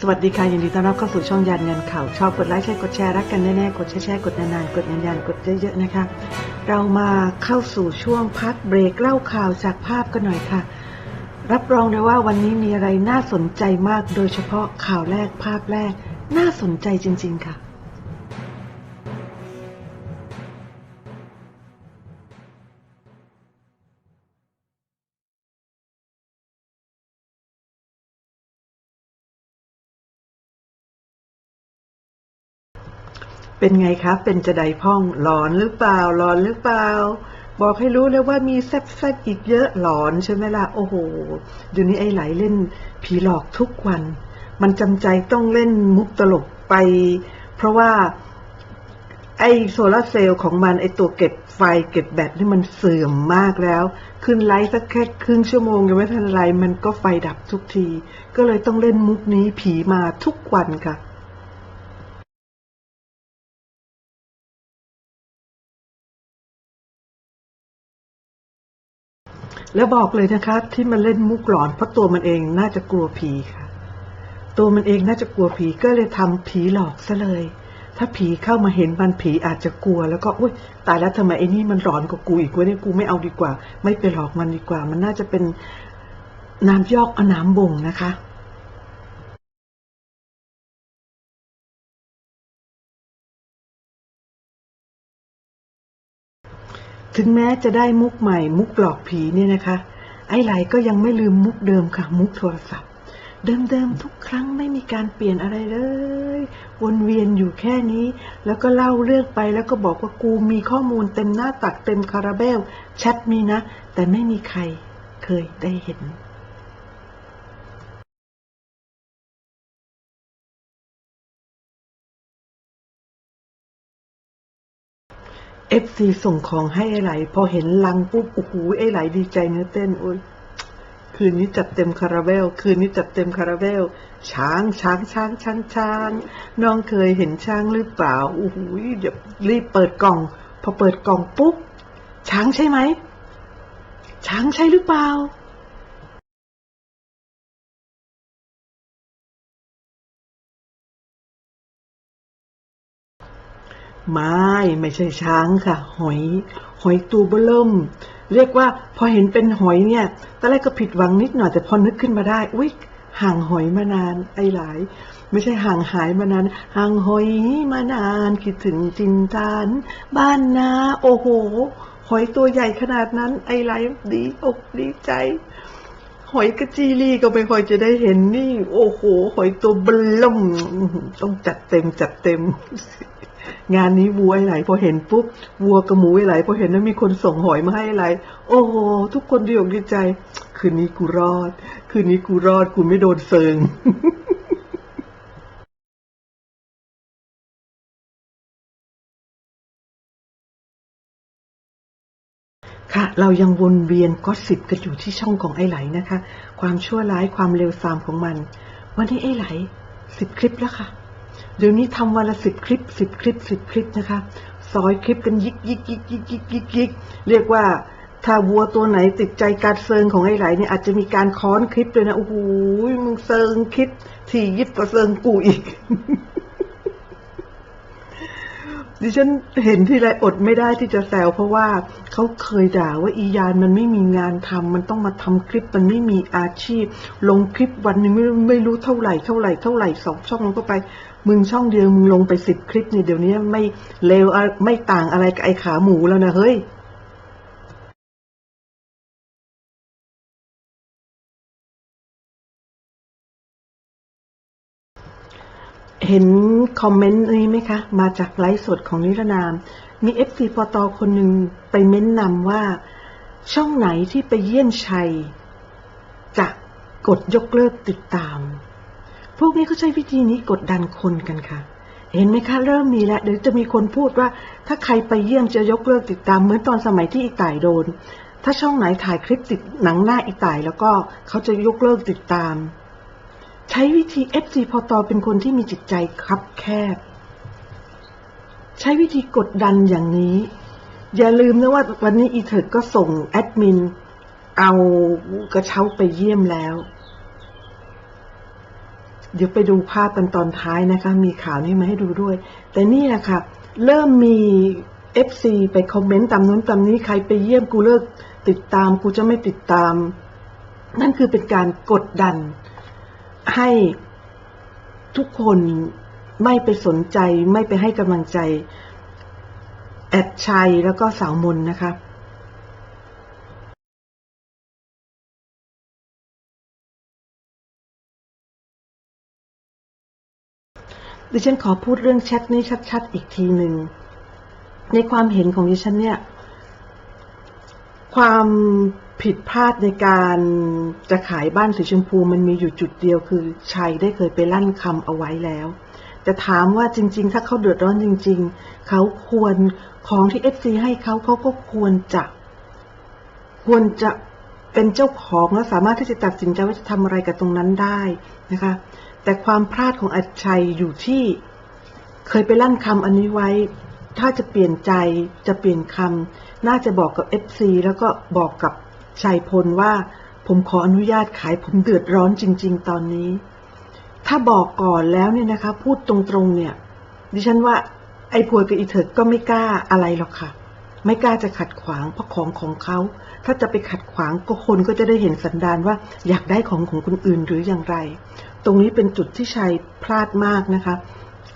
สวัสดีค่ะ ยินดีต้อนรับเข้าสู่ช่องยันยันข่าว ชอบกดไลค์แช่กดแชร์รักกันแน่ๆ กดแชร์กดนานๆ กดยันยันๆกดเยอะๆนะคะ เรามาเข้าสู่ช่วงพักเบรกเล่าข่าวจากภาพกันหน่อยค่ะ รับรองเลยว่าวันนี้มีอะไรน่าสนใจมาก โดยเฉพาะข่าวแรกภาพแรก น่าสนใจจริง ๆ ค่ะ เป็นไงคะเป็นจะไดพ่องหลอนหรือเปล่าหลอนหรือเปล่า บอกให้รู้เลยว่ามีแซ่บๆอีกเยอะหลอนใช่ไหมล่ะ โอ้โหเดี๋ยวนี้ไอ้ไหลเล่นผีหลอกทุกวัน มันจำใจต้องเล่นมุกตลกไป เพราะว่าไอ้โซลาร์เซลล์ของมันไอ้ตัวเก็บไฟเก็บแบตนี่มันเสื่อมมากแล้ว ขึ้นไลฟ์สักแค่ครึ่งชั่วโมงยังไม่ทันไรมันก็ไฟดับทุกที ก็เลยต้องเล่นมุกนี้ผีมาทุกวันค่ะ แล้วบอกเลยนะคะที่มันเล่นมุกหลอนเพราะตัวมันเองน่าจะกลัวผีค่ะ ตัวมันเองน่าจะกลัวผีก็เลยทำผีหลอกซะเลย ถ้าผีเข้ามาเห็นมันผีอาจจะกลัว แล้วก็อุ้ยตายแล้วทำไมไอ้นี่มันหลอนกว่ากูอีกวะเนี่ยกูไม่เอาดีกว่า ไม่ไปหลอกมันดีกว่า มันน่าจะเป็นน้ำยอกอน้ำบ่งนะคะ ถึงแม้จะได้มุกใหม่ มุกหลอกผีเนี่ยนะคะ ไอ้ไหลก็ยังไม่ลืมมุกเดิมค่ะ มุกโทรศัพท์ เดิมๆทุกครั้งไม่มีการเปลี่ยนอะไรเลย วนเวียนอยู่แค่นี้ แล้วก็เล่าเรื่องไปแล้วก็บอกว่ากูมีข้อมูลเต็มหน้าตักเต็มคาราเบลแชทมีนะ แต่ไม่มีใครเคยได้เห็น เอฟซีส่งของให้ไอ้ไหล พอเห็นลังปุ๊บโอ้โหไอ้ไหลดีใจเนื้อเต้นโอ้ยคืนนี้จัดเต็มคาราเบลคืนนี้จัดเต็มคาราเบลช้างช้างช้างช้างช้างน้องเคยเห็นช้างหรือเปล่าโอ้โหเดี๋ยวรีบเปิดกล่อง พอเปิดกล่องปุ๊บช้างใช่ไหมช้างใช่หรือเปล่า ไม่ไม่ใช่ช้างค่ะ หอย หอยตัวเบอเริ่ม เรียกว่าพอเห็นเป็นหอยเนี่ยตอนแรกก็ผิดหวังนิดหน่อยแต่พอนึกขึ้นมาได้อุ๊ยห่างหอยมานานไอ้หลาย ไม่ใช่ห่างหายมานานห่างหอยมานานคิดถึงจินตาน บ้านนาโอ้โห หอยตัวใหญ่ขนาดนั้น ไอ้หลายดีอกดีใจ หอยกระจีรี่ก็ไม่ค่อยจะได้เห็นนี่ โอ้โห หอยตัวเบล่มต้องจัดเต็มจัดเต็ม งานนี้วัวไหลพอเห็นปุ๊บวัวกระหมูไหลพอเห็นว่ามีคนส่งหอยมาให้ไหลโอ้โห ทุกคนดีอกดีใจ คืนนี้กูรอด คืนนี้กูรอดกูไม่โดนเซิง ค่ะเรายังวนเวียนก็สิบกันอยู่ที่ช่องของไอ้ไหลนะคะ ความชั่วร้ายความเลวทรามของมัน วันนี้ไอ้ไหลสิบคลิปแล้วค่ะ เดี๋ยวนี้ทำวันละสิบคลิปสิบคลิปสิบคลิปนะคะ ซอยคลิปกันยิกยิกยิกยิกยิกยิกยิกเรียกว่าถ้าวัวตัวไหนติดใจการเซิงของไอ้ไหลเนี่ยอาจจะมีการค้อนคลิปเลยนะโอ้โหมึงเซิงคลิป ที่ยิบกว่าเซิงกูอีก ดิฉันเห็นที่ไรอดไม่ได้ที่จะแซวเพราะว่าเขาเคยด่าว่าอียานมันไม่มีงานทำมันต้องมาทำคลิปมันไม่มีอาชีพ ลงคลิปวันนึงไม่ไม่รู้เท่าไหร่เท่าไหร่เท่าไหร่สองช่องลงก็ไป มึงช่องเดียวมึงลงไปสิบคลิปเนี่ยเดี๋ยวนี้ไม่เลวไม่ต่างอะไรกับไอ้ขาหมูแล้วนะเฮ้ย เห็นคอมเมนต์นี้ไหมคะ มาจากไลฟ์สดของนิรนาม มีเอฟซีปตคนหนึ่งไปเม้นนำว่า ช่องไหนที่ไปเยี่ยมชัย จะกดยกเลิกติดตาม พวกนี้เขาใช้วิธีนี้กดดันคนกันค่ะ เห็นไหมคะ เริ่มมีแล้ว เดี๋ยวจะมีคนพูดว่า ถ้าใครไปเยี่ยมจะยกเลิกติดตาม เหมือนตอนสมัยที่อีต่ายโดน ถ้าช่องไหนถ่ายคลิปติดหนังหน้าอีต่าย แล้วก็เขาจะยกเลิกติดตาม ใช้วิธี FC พอตอเป็นคนที่มีจิตใจคับแคบ ใช้วิธีกดดันอย่างนี้ อย่าลืมนะว่าวันนี้อีเถิดก็ส่งแอดมิน เอากระเช้าไปเยี่ยมแล้ว เดี๋ยวไปดูภาพกันตอนท้ายนะคะ มีข่าวนี้มาให้ดูด้วย แต่นี่แหละค่ะ เริ่มมี FC ไปคอมเมนต์ตามนู้นตามนี้ใครไปเยี่ยมกูเลิกติดตามกูจะไม่ติดตาม นั่นคือเป็นการกดดัน ให้ทุกคนไม่ไปสนใจไม่ไปให้กำลังใจ แอดชัยแล้วก็สาวมนนะคะดิฉันขอพูดเรื่องแชทนี้ชัด ๆ อีกทีหนึ่ง ในความเห็นของดิฉันเนี่ย ความผิดพลาดในการจะขายบ้านสีชมพูมันมีอยู่จุดเดียวคือชัยได้เคยไปลั่นคำเอาไว้แล้ว แต่ถามว่าจริง ๆ ถ้าเขาเดือดร้อนจริง ๆ เขาควรของที่เอฟซีให้เขาเขาก็ควรจะ ควรจะเป็นเจ้าของและสามารถที่จะตัดสินใจว่าจะทำอะไรกับตรงนั้นได้นะคะ แต่ความพลาดของอัจชัยอยู่ที่เคยไปลั่นคำอันนี้ไว้ ถ้าจะเปลี่ยนใจจะเปลี่ยนคำน่าจะบอกกับเอฟซีแล้วก็บอกกับ ชัยพลว่าผมขออนุญาตขายผมเดือดร้อนจริง ๆ ตอนนี้ ถ้าบอกก่อนแล้วเนี่ยนะคะ พูดตรงๆเนี่ย ดิฉันว่า ไอ้พวยกับอีเถิดก็ไม่กล้าอะไรหรอกค่ะ ไม่กล้าจะขัดขวางเพราะของของเขา ถ้าจะไปขัดขวางก็คนก็จะได้เห็นสันดานว่าอยากได้ของของคนอื่นหรืออย่างไร ตรงนี้เป็นจุดที่ชัยพลาดมากนะคะ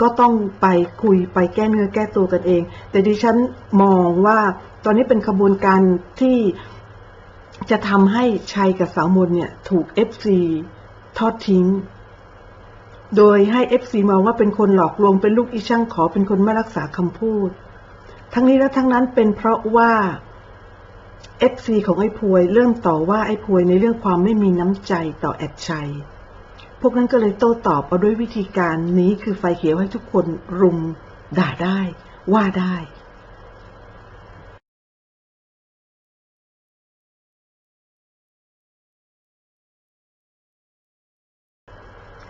ก็ต้องไปคุยไปแก้เนื้อแก้ตัวกันเอง แต่ดิฉันมองว่าตอนนี้เป็นขบวนการที่ จะทำให้ชัยกับสาวมนเนี่ย ถูก FC ทอดทิ้ง โดยให้ FC มองว่าเป็นคนหลอกลวงเป็นลูกอีช่างขอเป็นคนไม่รักษาคำพูด ทั้งนี้และทั้งนั้นเป็นเพราะว่า FC ของไอ้พวยเริ่มต่อว่าไอ้พวยในเรื่องความไม่มีน้ำใจต่อแอดชัย พวกนั้นก็เลยโต้ตอบเอาด้วยวิธีการนี้คือไฟเขียวให้ทุกคนรุมด่าได้ ว่าได้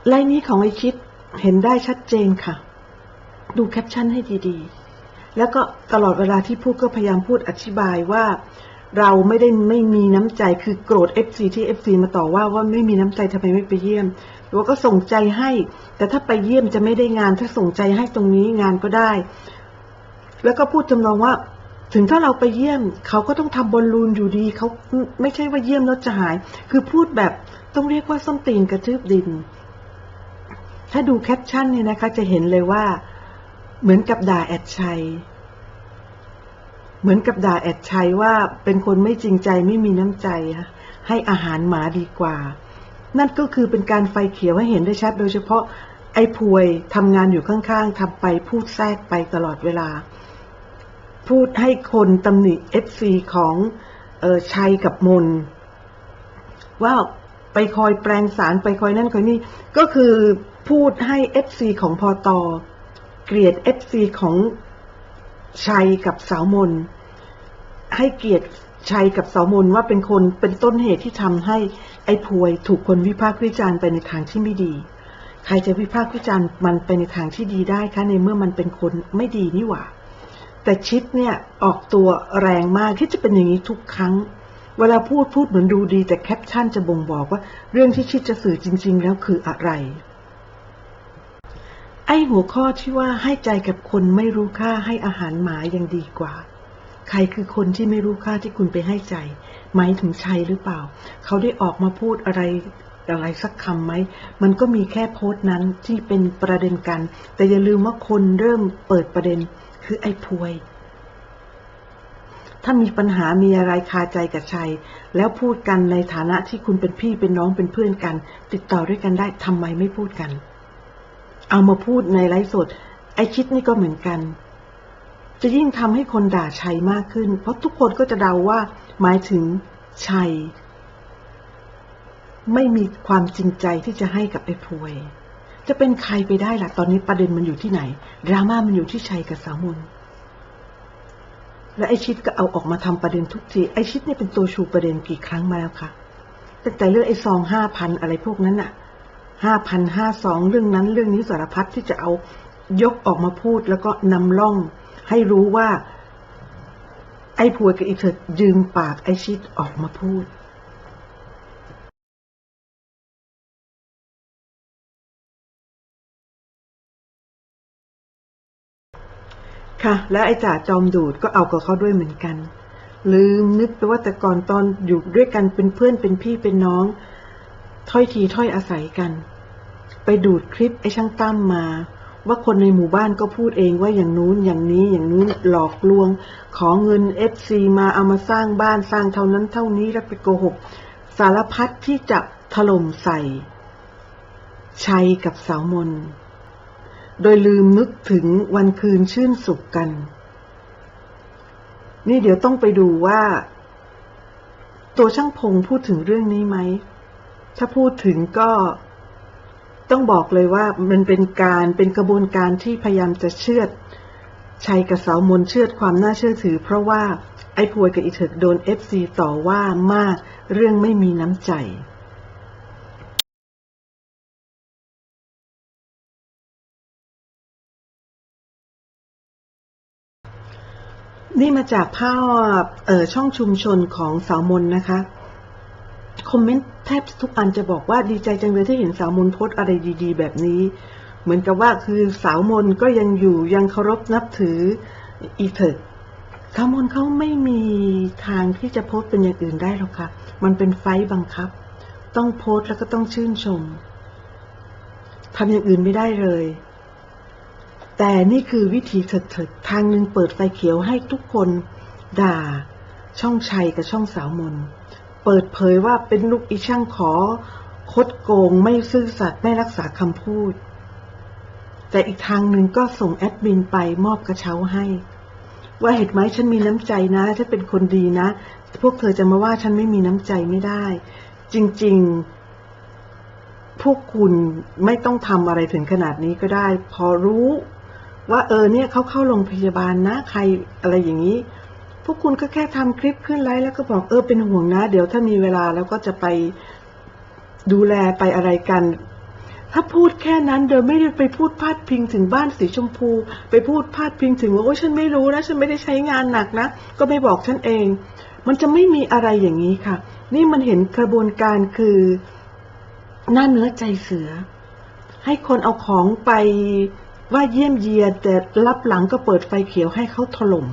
ไลน์นี้ของไอคิดเห็นได้ชัดเจนค่ะ ดูแคปชั่นให้ดีๆ แล้วก็ตลอดเวลาที่พูดก็พยายามพูดอธิบายว่า เราไม่ได้ไม่มีน้ำใจคือโกรธ FC ที่ FC มาต่อว่าว่าไม่มีน้ำใจทำไมไม่ไปเยี่ยมหรือว่าก็ส่งใจให้ แต่ถ้าไปเยี่ยมจะไม่ได้งาน ถ้าส่งใจให้ตรงนี้งานก็ได้ แล้วก็พูดจำนองว่า ถึงถ้าเราไปเยี่ยม เขาก็ต้องทำบอลลูนอยู่ดีเขาไม่ใช่ว่าเยี่ยมแล้วจะหาย คือพูดแบบต้องเรียกว่าส้นตีนกระทืบดิน ถ้าดูแคปชั่นเนี่ยนะคะจะเห็นเลยว่า เหมือนกับด่าแอดชัย เหมือนกับด่าแอดชัยว่าเป็นคนไม่จริงใจไม่มีน้ำใจค่ะให้อาหารหมาดีกว่า นั่นก็คือเป็นการไฟเขียวให้เห็นได้ชัด โดยเฉพาะไอ้พวยทำงานอยู่ข้างๆทำไปพูดแทรกไปตลอดเวลา พูดให้คนตำหนิเอฟซีของออชัยกับมน ว่าไปคอยแปลงสารไปคอยนั่นคอยนี่ก็คือ พูดให้เอฟซีของพอตอเกลียดเอฟซีของชัยกับสาวมน ให้เกียรติชัยกับสาวมนว่าเป็นคนเป็นต้นเหตุที่ทำให้ไอ้พวยถูกคนวิพากษ์วิจารณ์ไปในทางที่ไม่ดี ใครจะวิพากษ์วิจารณ์มันไปในทางที่ดีได้คะในเมื่อมันเป็นคนไม่ดีนี่หว่า แต่ชิดเนี่ยออกตัวแรงมากที่จะเป็นอย่างนี้ทุกครั้ง เวลาพูดพูดเหมือนดูดีแต่แคปชั่นจะบ่งบอกว่าเรื่องที่ชิดจะสื่อจริง ๆ แล้วคืออะไร ไอ้หัวข้อที่ว่าให้ใจกับคนไม่รู้ค่าให้อาหารหมายังดีกว่า ใครคือคนที่ไม่รู้ค่าที่คุณไปให้ใจ หมายถึงชัยหรือเปล่า เขาได้ออกมาพูดอะไรอะไรสักคำไหม มันก็มีแค่โพสต์นั้นที่เป็นประเด็นกัน แต่อย่าลืมว่าคนเริ่มเปิดประเด็น คือไอ้พวย ถ้ามีปัญหามีอะไรคาใจกับชัย แล้วพูดกันในฐานะที่คุณเป็นพี่เป็นน้องเป็นเพื่อนกัน ติดต่อด้วยกันได้ทำไมไม่พูดกัน เอามาพูดในไลฟ์สด ไอคิดนี่ก็เหมือนกัน จะยิ่งทำให้คนด่าชัยมากขึ้น เพราะทุกคนก็จะเดาว่า หมายถึงชัย ไม่มีความจริงใจที่จะให้กับไอ้พวยจะเป็นใครไปได้ล่ะ ตอนนี้ประเด็นมันอยู่ที่ไหน ดราม่ามันอยู่ที่ชัยกับสาวมน และไอชิดก็เอาออกมาทำประเด็นทุกที ไอชิดเนี่ยเป็นตัวชูประเด็นกี่ครั้งมาแล้วคะตั้งแต่เรื่องไอซองห้าพันอะไรพวกนั้นอะ ห้าพันห้าสองเรื่องนั้นเรื่องนี้สารพัดที่จะเอายกออกมาพูดแล้วก็นำล่อง ให้รู้ว่า ไอ้ผัวกับอีเถิดยืมปากไอ้ชิดออกมาพูดค่ะ แล้วไอ้จ่าจอมดูดก็เอากับเขาด้วยเหมือนกัน ลืมนึกไปว่าแต่ก่อนตอนอยู่ด้วยกันเป็นเพื่อนเป็นพี่เป็นน้อง ถ้อยทีถ้อยอาศัยกัน ไปดูดคลิปไอ้ช่างตั้มมา ว่าคนในหมู่บ้านก็พูดเองว่าอย่างนู้นอย่างนี้อย่างนู้นหลอกลวง ขอเงินเอฟซีมาเอามาสร้างบ้านสร้างเท่านั้นเท่านี้แล้วไปโกหก สารพัดที่จะถล่มใส่ ชัยกับสาวมน โดยลืมนึกถึงวันคืนชื่นสุขกัน นี่เดี๋ยวต้องไปดูว่า ตัวช่างพงพูดถึงเรื่องนี้ไหม ถ้าพูดถึงก็ต้องบอกเลยว่ามันเป็นการเป็นกระบวนการที่พยายามจะเชื่อดชัยกับเสามนเชื่อดความน่าเชื่อถือ เพราะว่าไอ้พวยกับอีเถิกโดนเอฟซีต่อว่ามากเรื่องไม่มีน้ำใจนี่มาจากภาพช่องชุมชนของสาวมนนะคะ คอมเมนต์แทบทุกอันจะบอกว่าดีใจจังเลยที่เห็นสาวมนโพสอะไรดีๆ แบบนี้ เหมือนกับว่าคือสาวมนก็ยังอยู่ยังเคารพนับถืออีเถิดสาวมนเขาไม่มีทางที่จะโพสเป็นอย่างอื่นได้หรอกค่ะ มันเป็นไฟต์บังคับ ต้องโพสแล้วก็ต้องชื่นชมทำอย่างอื่นไม่ได้เลย แต่นี่คือวิธีเถิดๆทางหนึ่งเปิดไฟเขียวให้ทุกคนด่าช่องชัยกับช่องสาวมน เปิดเผยว่าเป็นลูกอีช่างขอ คดโกงไม่ซื่อสัตย์ไม่รักษาคำพูด แต่อีกทางหนึ่งก็ส่งแอดมินไปมอบกระเช้าให้ ว่าเห็นไหมฉันมีน้ำใจนะฉันเป็นคนดีนะ พวกเธอจะมาว่าฉันไม่มีน้ำใจไม่ได้ จริง ๆ พวกคุณไม่ต้องทำอะไรถึงขนาดนี้ก็ได้ พอรู้ ว่าเออเนี่ยเขาเข้าโรงพยาบาลนะใครอะไรอย่างนี้ พวกคุณก็แค่ทำคลิปขึ้นไลฟ์แล้วก็บอกเออเป็นห่วงนะ เดี๋ยวถ้ามีเวลาแล้วก็จะไปดูแลไปอะไรกัน ถ้าพูดแค่นั้นโดยไม่ได้ไปพูดพาดพิงถึงบ้านสีชมพู ไปพูดพาดพิงถึงว่าโอ้ยฉันไม่รู้นะฉันไม่ได้ใช้งานหนักนะ ก็ไม่บอกฉันเอง มันจะไม่มีอะไรอย่างนี้ค่ะ นี่มันเห็นกระบวนการคือ หน้าเนื้อใจเสือ ให้คนเอาของไปว่าเยี่ยมเยียแต่รับหลังก็เปิดไฟเขียวให้เขาถล่ม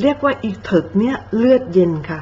เรียกว่าอีเถิกเนี่ยเลือดเย็นค่ะ